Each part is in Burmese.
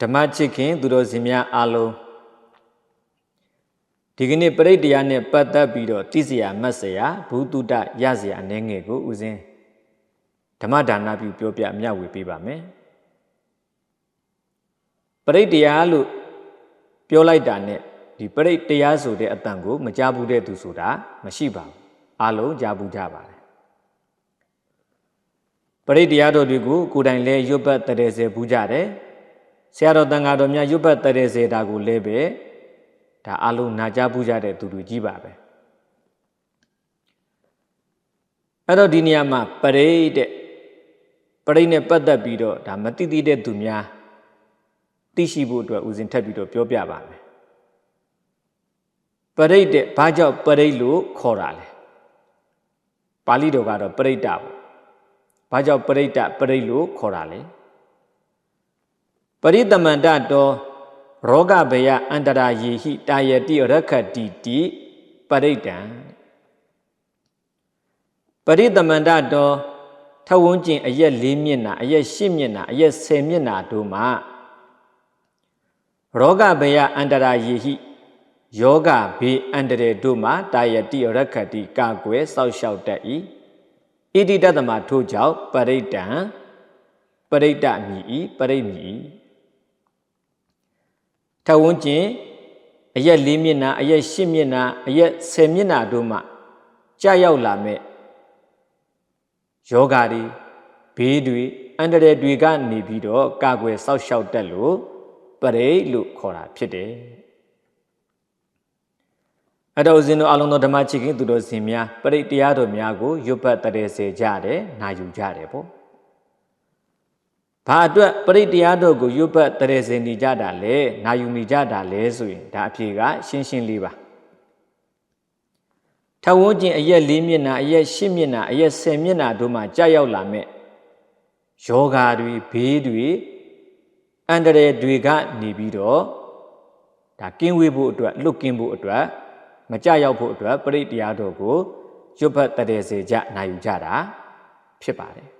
ဓမ္မချစ်ခင်သူတော်စင်များအားလုံးဒီကနေ့ပရိတ်တရားနဲ့ပတ်သက်ပြီးတော့တိစရာမတ်စရာဘူတုတရစရာအနေငယ်ကိုဦးစင်းဓမ္မဒါနပြုပြောပြမျှဝေပေးပါမယ်ပရိတ်တရားလို့ပြောလိုက်တာနဲ့ဒီပရိတ်တရားဆိုတဲ့အတန်ကိုမကြားဘူးတဲ့သူဆိုတာမရှိပါဘူးအားလုံးကြားဘူးကြပါတယ်ပရိတ်တရားတော်တွေကိုကိုယ်တိုင်လဲရွတ်ပတ်တရေစေဘူးကြတယ် ဆရာတော်တန်ဃာတော်များရွတ်ပတ်တရေစေတာကိုလဲပဲဒါအလုံးနာကြားဘူးကြတဲ့သူတွေကြီးပါပဲအဲ့တော့ဒီနေရာမှာပရိတ်တဲ့ပရိတ်နဲ့ပတ်သက်ပြီးတော့ဒါမတိတိတဲ့သူများသိရှိဖို့အတွက်ဦးဇင်ထပ်ပြီးတော့ပြောပြပါမယ်ပရိတ်တဲ့ဘာကြောင့်ပရိတ်လို့ခေါ်တာလဲပါဠိတော်ကတော့ပရိတ်တပေါ့ဘာကြောင့်ပရိတ်တပရိတ်လို့ခေါ်တာလဲပ ရိသမန္တတောရောဂဗယအန္တရာယေဟိတာယတိရခတိတိပရိတံပရိသမန္တတောထဝန်းကျင်အရက်၄မျက်နှာအရက်၈မျက်နှာအရက်၁၀မျက်နှာတို့မှာရောဂဗယအန္တရာယေဟိယောဂဘေးအန္တရာယ်တို့မှာတာယတိရခတိကာကွယ်စောက်ရှောက်တတ်၏ဣတိတတမထို့ကြောင့်ပရိတံပရိတမြည်ဤပရိမြည်ဤ ထဝန်းကျင်အရက်၄မျက်နှာအရက်၈မျက်နှာအရက်၁၀မျက်နှာတို့မှကြာရောက်လာမဲ့ယောဂါတွေဘေးတွေအန္တရာယ်တွေကနေပြီးတော့ကာကွယ်စောက်ရှောက်တတ်လို့ပရိလို့ခေါ်တာဖြစ်တယ်အတော်စင်တို့အလုံးသောဓမ္မချစ်ခင်သူတို့စင်များပရိတရားတော်များကိုရွတ်ပတ်တရေစေကြတယ်နာယူကြတယ်ပေါ့ ဘာအတွက်ပရိတရားတော်ကိုရွတ်ပတ်တရေစေနေကြတာလဲနာယူနေကြတာလဲဆိုရင်ဒါအဖြေကရှင်းရှင်းလေးပါထဝန်းကျင်အရက်၄မျက်နှာအရက်၈မျက်နှာအရက်၁၀မျက်နှာတို့မှကြာရောက်လာမဲ့ယောဂါတွေဘေးတွေအန္တရာယ်တွေကနေပြီးတော့ဒါကင်းဝေးဖို့အတွက်လွတ်ကင်းဖို့အတွက်မကြရောက်ဖို့အတွက်ပရိတရားတော်ကိုရွတ်ဖတ်တရေစေကြနိုင်ယူကြတာဖြစ်ပါတယ်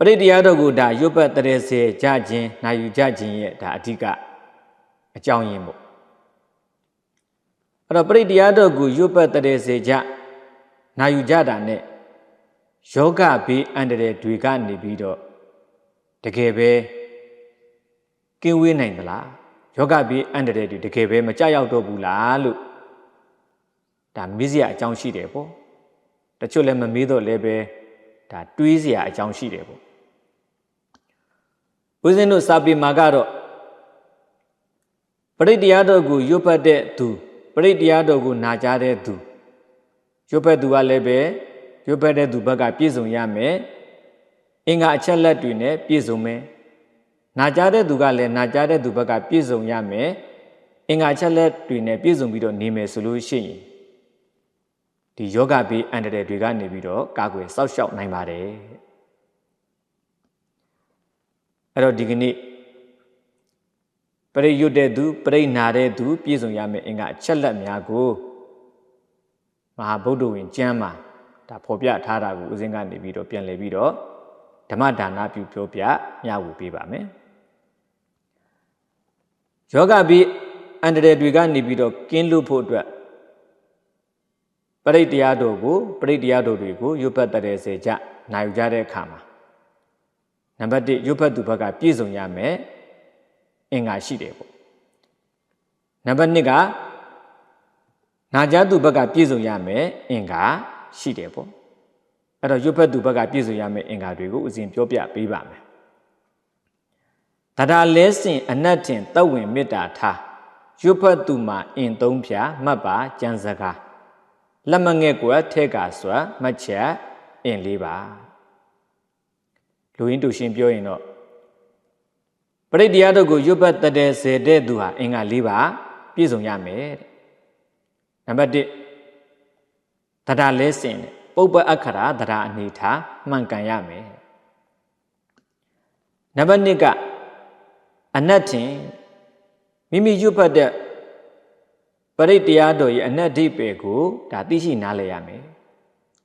ပရိတရားတော်ကိုဒါရွတ်ဖတ်တရေစေကြခြင်းနိုင်ယူကြခြင်းရဲ့ဒါအဓိကအကြောင်းရင်းပေါ့အဲ့တော့ပရိတရားတော်ကိုရွတ်ဖတ်တရေစေကြနိုင်ယူကြတာနဲ့ယောဂဘေးအန္တရာယ်တွေကနေပြီးတော့တကယ်ပဲကင်းဝေးနိုင်သလားယောဂဘေးအန္တရာယ်တွေတကယ်ပဲမကြရောက်တော့ဘူးလားလို့ဒါမေးစရာအကြောင်းရှိတယ်ပေါ့တချို့လည်းမမေးတော့လည်းပဲဒါတွေးစရာအကြောင်းရှိတယ်ပေါ့ ဦးဇင်းတို့စာပေမှာကတော့ပရိတရားတော်ကိုရွတ်ပတ်တဲ့သူပရိတရားတော်ကိုနာကြားတဲ့သူရွတ်ပတ်သူကလည်းပဲရွတ်ပတ်တဲ့သူဘက်ကပြည့်စုံရမယ်အင်္ဂါအချက်လက်တွေနဲ့ပြည့်စုံမယ်နာကြားတဲ့သူကလည်းနာကြားတဲ့သူဘက်ကပြည့်စုံရမယ်အင်္ဂါချက်လက်တွေနဲ့ပြည့်စုံပြီးတော့နေမယ်ဆိုလို့ရှိရင်ဒီယောဂဘေးအန္တရာယ်တွေကနေပြီးတော့ကာကွယ်စောင့်ရှောက်နိုင်ပါတယ် အဲ့တော့ဒီကနေ့ပရိယွတ်တဲ့သူပရိနာတဲ့သူ ပြည့်စုံရမယ်အင်္ဂါအချက်လက်များကိုမဟာဗုဒ္ဓဝင်ကျမ်းမှာဒါဖော်ပြထားတာကိုဦးစင်းကနေပြီးတော့ပြန်လည်ပြီးတော့ဓမ္မဒါနပြုပြောပြမျှဝေပေးပါမယ်ယောဂဘိအန္တရာယ်တွေကနေပြီးတော့ကင်းလွတ်ဖို့အတွက်ပရိတ်တရားတော်ကိုပရိတ်တရားတော်တွေကိုရွတ်ပတ်တရေစေကြနိုင်ယူကြတဲ့အခါမှာ နံပါတ်1ရွတ်ပတ်သူဘက်ကပြည့်စုံရမယ်အင်္ဂါရှိတယ်ပေါ့နံပါတ်2ကနာကြသူဘက်ကပြည့်စုံရမယ်အင်္ဂါရှိတယ်ပေါ့အဲ့တော့ရွတ်ဖက်သူဘက်ကပြည့်စုံရမယ့်အင်္ဂါတွေကိုဥစဉ်ပြောပြပေးပါမယ်တဒါလဲစင်အနတ်တင်တဝဝင်မေတ္တာထားရွတ်ဖက်သူမှာအင်သုံးဖြာမှတ်ပါကြံစကားလက်မငဲ့ကွယ်ထဲကစွာမှတ်ချက်အင်လေးပါ လူရင်းတူရှင်ပြောရင်တော့ပရိတရားတို့ကိုရွတ်ပတ်တဲ့စေတဲ့သူဟာအင်္ဂါ၄ပါးပြည့်စုံရမယ်တဲ့နံပါတ်1တဒါလဲစင်တဲ့ပုပ္ပအခရာတရာအနေထားမှန်ကန်ရမယ်နံပါတ်2ကအနတ်ထင်မိမိရွတ်ဖတ်တဲ့ပရိတ်တရားတော်ရဲ့အနတ်ဓိပေကိုဒါသိရှိနားလည်ရမယ်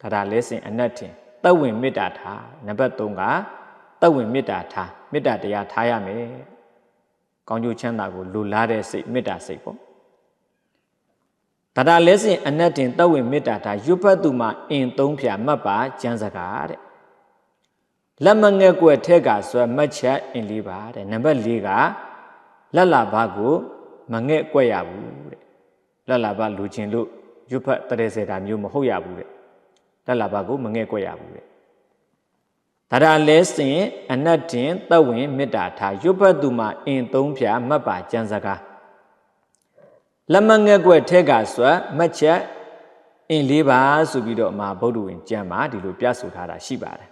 ဒါဒါလဲစင်အနတ်ထင်တတ်ဝင်မေတ္တာထားနံပါတ်3က တတတ်ဝင်မေတ္တာထားမေတ္တာတရားထားရမယ်ကောင်းကျိုးချမ်းသာကိုလိုလားတဲ့စိတ်မေတ္တာစိတ်ပေါ့ဒါတာလဲစဉ်အနတ်တင်တတ်ဝင်မေတ္တာထားရွတ်ဖတ်သူမှာအင်သုံးဖြာမှတ်ပါကျမ်းစကားတဲ့လက်မငဲ့ကွယ်ထက်ကဆွဲမှတ်ချက်အင်လေးပါတဲ့နံပါတ်၄ကလက်လာဘကိုမငဲ့ကွက်ရဘူးတဲ့လက်လာဘလူချင်းလို့ရွတ်ဖတ်တရေစေတာမျိုးမဟုတ်ရဘူးတဲ့လက်လာဘကိုမငဲ့ကွက်ရဘူးတဲ့ ဒါရလဲစဉ်အနတ်တင်သက်ဝင်မေတ္တာထားရွတ်ဖတ်သူမှာအင်သုံးဖြာမှတ်ပါကျမ်းစကားလက်မငဲ့ကွက်ထက်ကဆွဲမှတ်ချက်အင်လေးပါဆိုပြီးတော့မှာဗုဒ္ဓဝင်ကျမ်းမှာဒီလိုပြဆိုထားတာရှိပါတယ်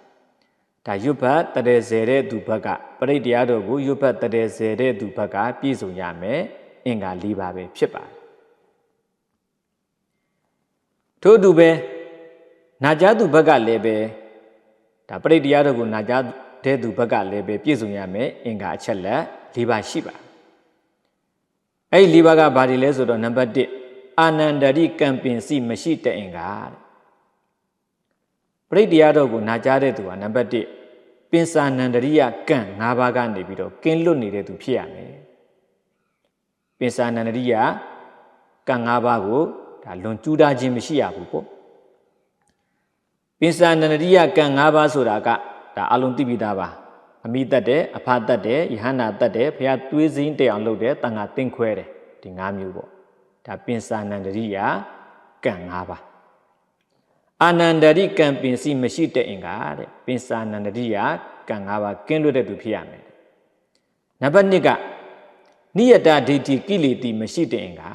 ဒါရွတ်ဖတ်တရေစေတဲ့သူဘက်ကပရိတရားတော်ကိုရွတ်ဖတ်တရေစေတဲ့သူဘက်ကပြည့်စုံရမယ်အင်္ဂါ၄ပါးပဲဖြစ်ပါတယ်ထို့အတူပဲနာကြားသူဘက်ကလည်းပဲ ဒါပရိတရားတော်ကိုနာကြားတဲ့သူဘက်ကလည်းပဲပြည့်စုံရမယ်အင်္ဂါအချက်လက်၄ပါးရှိပါတယ်အဲ့ဒီ၄ပါးကဘာတွေလဲဆိုတော့နံပါတ်1အာနန္ဒရိကံပင်စီမရှိတဲ့အင်္ဂါတဲ့ပရိတရားတော်ကိုနာကြားတဲ့သူကနံပါတ်1ပင်စာနန္ဒရိယကံ၅ပါးကနေပြီးတော့ကင်းလွတ်နေတဲ့သူဖြစ်ရမယ်ပင်စာနန္ဒရိယကံ၅ပါးကိုဒါလွန်ကျူးတာခြင်းမရှိရဘူးပေါ့ ပင်စာနန္ဒရိယကံ၅ပါးဆိုတာကဒါအလုံးသိပြီးသားပါအမိတတ်တယ်အဖတတ်တယ်ယဟန္တာတတ်တယ်ဘုရားသွေးစင်းတအောင်လုပ်တယ်တန်ခါတင်းခွဲတယ်ဒီ၅မျိုးပေါ့ဒါပင်စာနန္ဒရိယကံ၅ပါးအာနန္ဒရိကံပင်စီမရှိတဲ့အင်္ဂါတဲ့ပင်စာနန္ဒရိယကံ၅ပါးကင်းလွတ်တဲ့သူဖြစ်ရမယ်နံပါတ်1ကနိယတဒိဋ္ဌိကိလေတိမရှိတဲ့အင်္ဂါ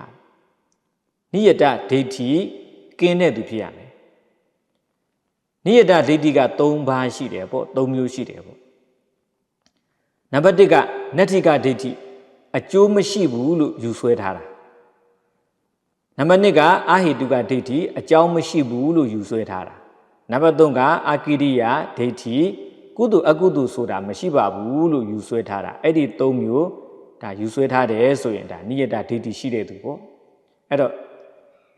နိယတဒိဋ္ဌိကင်းတဲ့သူဖြစ်ရမယ် နိယတဒိဋ္ဌိက၃ပါးရှိတယ်ပေါ့၃မျိုးရှိတယ်ပေါ့နံပါတ်1ကနတ္ထိကဒိဋ္ဌိအကျိုးမရှိဘူးလို့ယူဆွဲထားတာနံပါတ်2ကအာဟိတုကဒိဋ္ဌိအကြောင်းမရှိဘူးလို့ယူဆွဲထားတာနံပါတ်3ကအာကိရိယာဒိဋ္ဌိကုသိုလ်အကုသိုလ်ဆိုတာမရှိပါဘူးလို့ယူဆွဲထားတာအဲ့ဒီ၃မျိုးဒါယူဆွဲထားတယ်ဆိုရင်ဒါနိယတဒိဋ္ဌိရှိတဲ့သူပေါ့အဲ့တော့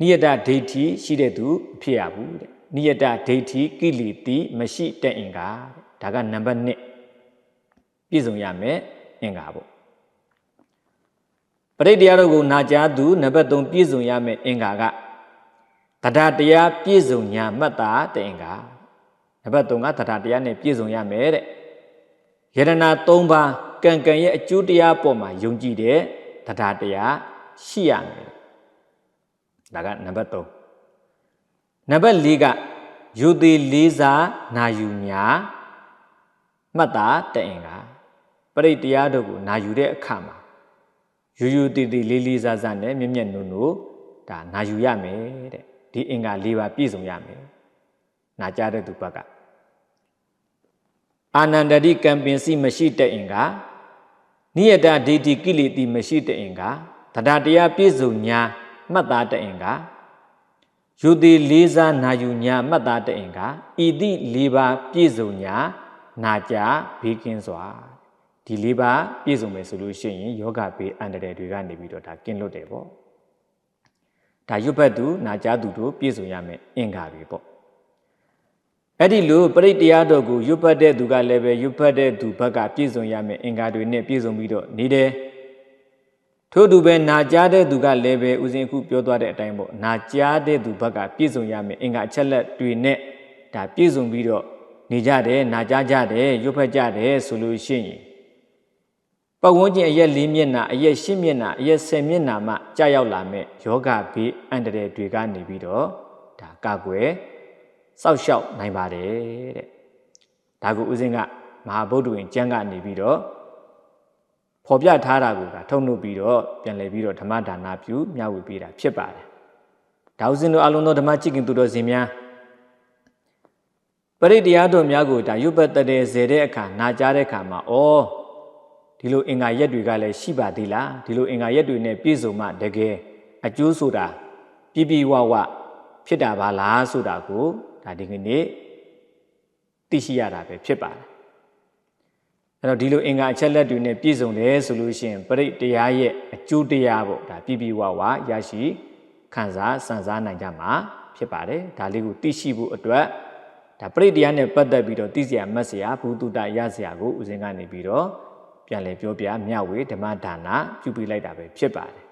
နိယတဒိဋ္ဌိရှိတဲ့သူမဖြစ်ရဘူးတဲ့ နိယတဒိဋ္ဌိကိလေတိမရှိတဲ့အင်္ဂါတဲ့ဒါကနံပါတ်1ပြည့်စုံရမယ်အင်္ဂါပေါ့ပရိတရားတို့ကိုနာကြားသူနံပါတ်3ပြည့်စုံရမယ်အင်္ဂါကတရားတရားပြည့်စုံညာမှတ်တာတဲ့အင်္ဂါနံပါတ်3ကတရားတရားနဲ့ပြည့်စုံရမယ်တဲ့ယရနာ3ပါးကံကံရဲ့အကျိုးတရားပေါ်မှာယုံကြည်တဲ့တရားတရားရှိရမယ်ဒါကနံပါတ်3 နံပါတ်4ကယူသည်လေးစားနာယူညာမှတ်တာတဲ့အင်္ဂါပရိတရားတို့ကိုနာယူတဲ့အခါမှာယူယူတည်တည်လေးလေးစားစားနဲ့မျက်မျက်နှုံနှုံဒါနာယူရမယ်တဲ့ဒီအင်္ဂါ၄ပါးပြည့်စုံရမယ်နာကြတဲ့သူဘက်ကအာနန္ဒတိကံပင်စီမရှိတဲ့အင်္ဂါနိယတဒိဋ္ဌိကိလေတိမရှိတဲ့အင်္ဂါတရားတရားပြည့်စုံညာမှတ်သားတဲ့အင်္ဂါ ယူသည်လေးစားနာယူညာမှတ်သားတဲ့အင်္ဂါဤသည့်၄ပါးပြည့်စုံညာနာကြဘေးကင်းစွာဒီ၄ပါးပြည့်စုံမယ်ဆိုလို့ရှိရင်ယောဂဘေးအန္တရာယ်တွေကနေပြီးတော့ဒါကင်းလွတ်တယ်ပေါ့ဒါရွတ်ဖတ်သူနာကြားသူတို့ပြည့်စုံရမယ်အင်္ဂါတွေပေါ့အဲ့ဒီလိုပရိတရားတော်ကိုရွတ်ဖတ်တဲ့သူကလည်းပဲရွတ်ဖတ်တဲ့သူဘက်ကပြည့်စုံရမယ်အင်္ဂါတွေနဲ့ပြည့်စုံပြီးတော့နေတယ် ထို့သူပဲနာကြားတဲ့သူကလည်းပဲဥစဉ်ခုပြောသွားတဲ့အတိုင်းပေါ့နာကြားတဲ့သူဘက်ကပြည့်စုံရမယ်အင်္ဂါအချက်လက်တွေနဲ့ဒါပြည့်စုံပြီးတော့နေကြတယ်နာကြားကြတယ်ရွတ်ဖတ်ကြတယ်ဆိုလို့ရှိရင်ပတ်ဝန်းကျင်အရက်၄မျက်နှာအရက်၈မျက်နှာအရက်၁၀မျက်နှာမှကြာရောက်လာမဲ့ယောဂဘေးအန္တရာယ်တွေကနေပြီးတော့ဒါကာကွယ်စောက်ရှောက်နိုင်ပါတယ်တဲ့ဒါကိုဦးစင်းကမဟာဗုဒ္ဓဝင်ကျမ်းကနေပြီးတော့ ဖော်ပြထားတာကိုကထုံနှုတ်ပြီးတော့ပြန်လည်ပြီးတော့ဓမ္မဒါနပြုမျှဝေပေးတာဖြစ်ပါတယ်ဒါဦးစင်းတို့အလုံးသောဓမ္မချစ်ခင်သူတော်စင်များပရိတရားတော်များကိုဒါရွတ်ပတ်တဲ့ဇေတဲ့အခါနာကြားတဲ့အခါမှာဩဒီလိုအင်္ဂါရက်တွေကလည်းရှိပါသေးလားဒီလိုအင်္ဂါရက်တွေနဲ့ပြည့်စုံမှတကယ်အကျိုးဆိုတာပြပြဝဝဖြစ်တာပါလားဆိုတာကိုဒါဒီကနေ့သိရှိရတာပဲဖြစ်ပါတယ် အဲ့တော့ဒီလိုအင်္ဂါအချက်လက်တွေနဲ့ပြည့်စုံတယ်ဆိုလို့ရှိရင်ပရိတရားရဲ့အကျိုးတရားပေါ့ဒါပြပြဝဝရရှိခံစားစံစားနိုင်ကြမှာဖြစ်ပါတယ်ဒါလေးကိုသိရှိဖို့အတွက်ဒါပရိတရားနဲ့ပတ်သက်ပြီးတော့သိစရာမတ်စရာဘုသူတရစရာကိုဦးဇင်းကနေပြီးတော့ပြန်လည်ပြောပြမျှဝေဓမ္မဒါနပြုပေးလိုက်တာပဲဖြစ်ပါတယ်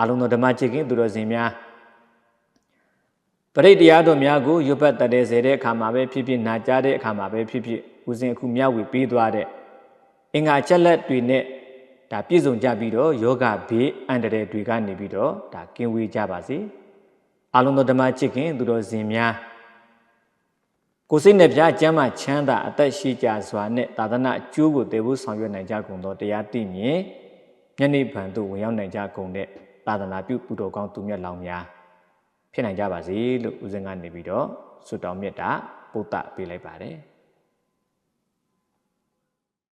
အလုံးစုံဓမ္မချစ်ခင်သူတော်စင်များပရိတရားတော်များကိုရွတ်ပတ်တတ်တဲ့စေတဲ့အခါမှာပဲဖြစ်ဖြစ်နာကြားတဲ့အခါမှာပဲဖြစ်ဖြစ်ဦးဇင်းအခုမျှဝေပေးသွားတဲ့ အင်္ဂါချက်လက်တွေနဲ့ဒါပြည့်စုံကြပြီးတော့ယောဂဘေးအန္တရာယ်တွေကနေပြီးတော့ဒါကင်းဝေးကြပါစေအလုံးစုံဓမ္မချစ်ခင်သူတော်စင်များကိုယ်စိတ်နှပြကျမ်းမာချမ်းသာအသက်ရှိကြစွာနဲ့သာသနာအကျိုးကိုတည်ဖို့ဆောင်ရွက်နိုင်ကြကုန်သောတရားသိမြင်ညနေဗန်သို့ဝင်ရောက်နိုင်ကြကုန်တဲ့သာသနာပြုသူတော်ကောင်းသူမြတ်လောင်များဖြစ်နိုင်ကြပါစေလို့ဦးဇင်းကနေပြီးတော့ဆုတောင်းမြတ်တာပို့တာပေးလိုက်ပါတယ်